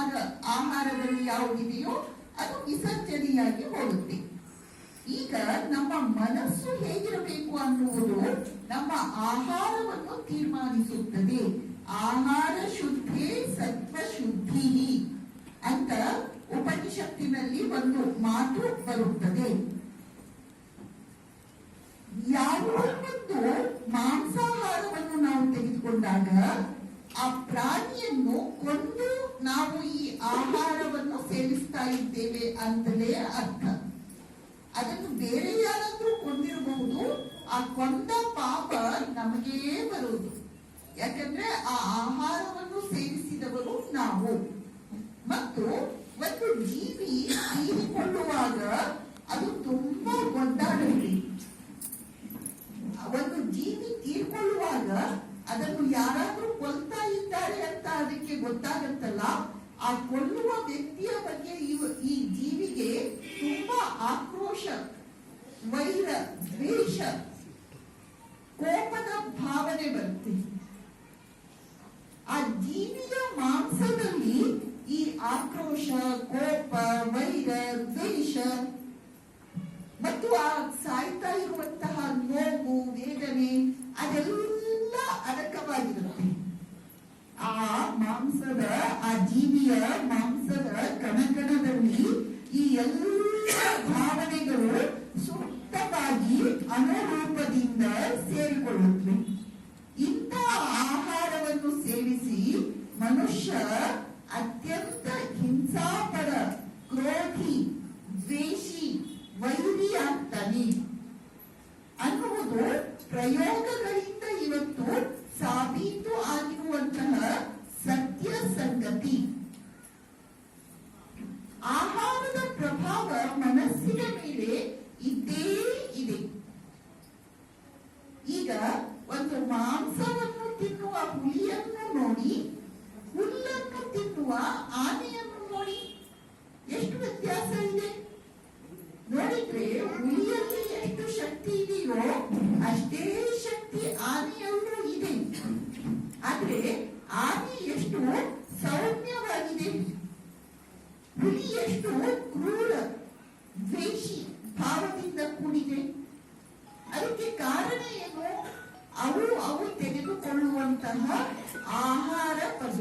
ಆಹಾರ, ಆಹಾರದಲ್ಲಿ ಯಾವುದಿದೆಯೋ ಅದು ವಿಸರ್ಜನೆಯಾಗಿ ಹೋಗುತ್ತೆ. ಈಗ ನಮ್ಮ ಮನಸ್ಸು ಹೇಗಿರಬೇಕು ಅನ್ನುವುದು ನಮ್ಮ ಆಹಾರವನ್ನು ತೀರ್ಮಾನಿಸುತ್ತದೆ. ಆಹಾರ ಶುದ್ಧಿ ಸತ್ವ ಶುದ್ಧಿ ಅಂತ ಉಪನಿಷತ್ತಿನಲ್ಲಿ ಒಂದು ಮಾತು ಬರುತ್ತದೆ. ಯಾವುದೊಂದು ಮಾಂಸಾಹಾರವನ್ನು ನಾವು ತೆಗೆದುಕೊಂಡಾಗ ಆ ಪ್ರಾಣಿಯನ್ನು ಕೊಂದು ನಾವು ಈ ಆಹಾರವನ್ನು ಸೇವಿಸ್ತಾ ಇದ್ದೇವೆ ಅಂತಲೇ ಅರ್ಥ. ಅದನ್ನು ಬೇರೆ ಯಾರಾದ್ರೂ ಕೊಂದಿರಬಹುದು ಆ ಕೊಂದ ಪಾಪ ನಮಗೇ ಬರುವುದು ಯಾಕಂದ್ರೆ ಆ ಆಹಾರವನ್ನು ಸೇವಿಸಿದವರು ನಾವು. ಮತ್ತು ಒಂದು ಜೀವಿ ತೀರಿಕೊಳ್ಳುವಾಗ ಅದು ತುಂಬಾ ಒದ್ದಾಡುತ್ತೆ ಒಂದು ಜೀವಿ ತೀರ್ಕೊಳ್ಳುವಾಗ ಅದನ್ನು ಯಾರಾದ್ರೂ ಕೊಲ್ತಾ ಇದ್ದಾರೆ ಅಂತ ಅದಕ್ಕೆ ಗೊತ್ತಾಗತ್ತಲ್ಲ. ಆ ಕೊಲ್ಲುವ ವ್ಯಕ್ತಿಯ ಬಗ್ಗೆ ಇವ- ಈ ಜೀವಿಗೆ ತುಂಬಾ ಆಕ್ರೋಶ ವೈರ ದ್ವೇಷ ಕೋಪದ ಭಾವನೆ ಬರುತ್ತೆ ಆ ಜೀವಿಯ ಮಾಂಸದಲ್ಲಿ ಈ ಆಕ್ರೋಶ ಕೋಪ ವೈರ ದ್ವೇಷ ಮತ್ತು ಆ ಸಾಯ್ತಾ ಇರುವಂತಹ ನೋವು ವೇದನೆ ಅದೆಲ್ಲ ಅಡಕವಾಗಿರುತ್ತೆ ಆ ಮಾಂಸದ, ಆ ಜೀವಿಯ ಮಾಂಸದ ಕಣಕಣದಲ್ಲಿ ಈ ಎಲ್ಲ ಭಾವನೆಗಳು ಸೂಕ್ತವಾಗಿ ಅನುರೂಪದಿಂದ ಸೇರಿಕೊಳ್ಳುತ್ತವೆ. ಇಂಥ ಆಹಾರವನ್ನು ಸೇವಿಸಿ ಮನುಷ್ಯ ಅತ್ಯಂತ ಹಿಂಸಾಪರ, ಕ್ರೋಧಿ, ದ್ವೇಷಿ, ವೈರಿ ಆಗ್ತಾನೆ. ಅನ್ನುವುದು ಪ್ರಯೋಗಗಳಿಂದ ಇವತ್ತು ಸಾಬೀತು ಪ್ರಭಾವ ಮನಸ್ಸಿನ ಮೇಲೆ ಇದ್ದೇ ಇದೆ. ಈಗ ಒಂದು ಮಾಂಸವನ್ನು ತಿನ್ನುವ ಹುಲಿಯನ್ನು ನೋಡಿ, ಹುಲ್ಲನ್ನು ತಿನ್ನುವ ಆನೆಯನ್ನು ನೋಡಿ. ಎಷ್ಟು ವ್ಯತ್ಯಾಸ ಇದೆ? ನೋಡಿದ್ರೆ ಹುಲಿಯಲ್ಲಿ ಎಷ್ಟು ಶಕ್ತಿ ಇದೆಯೋ, ಅಷ್ಟೇ ಶಕ್ತಿ ಆನೆಯಲ್ಲೂ ಇದೆ ಆದ್ರೆ ಆನೆ ಎಷ್ಟು ಸೌಮ್ಯವಾಗಿದೆ ಹುಲಿ ಎಷ್ಟು ಕ್ರೂರ ದ್ವೇಷಿ ಭಾವದಿಂದ ಅದಕ್ಕೆ ಕಾರಣ ಏನು? ಅವು ಅವು ತೆಗೆದುಕೊಳ್ಳುವಂತಹ ಆಹಾರ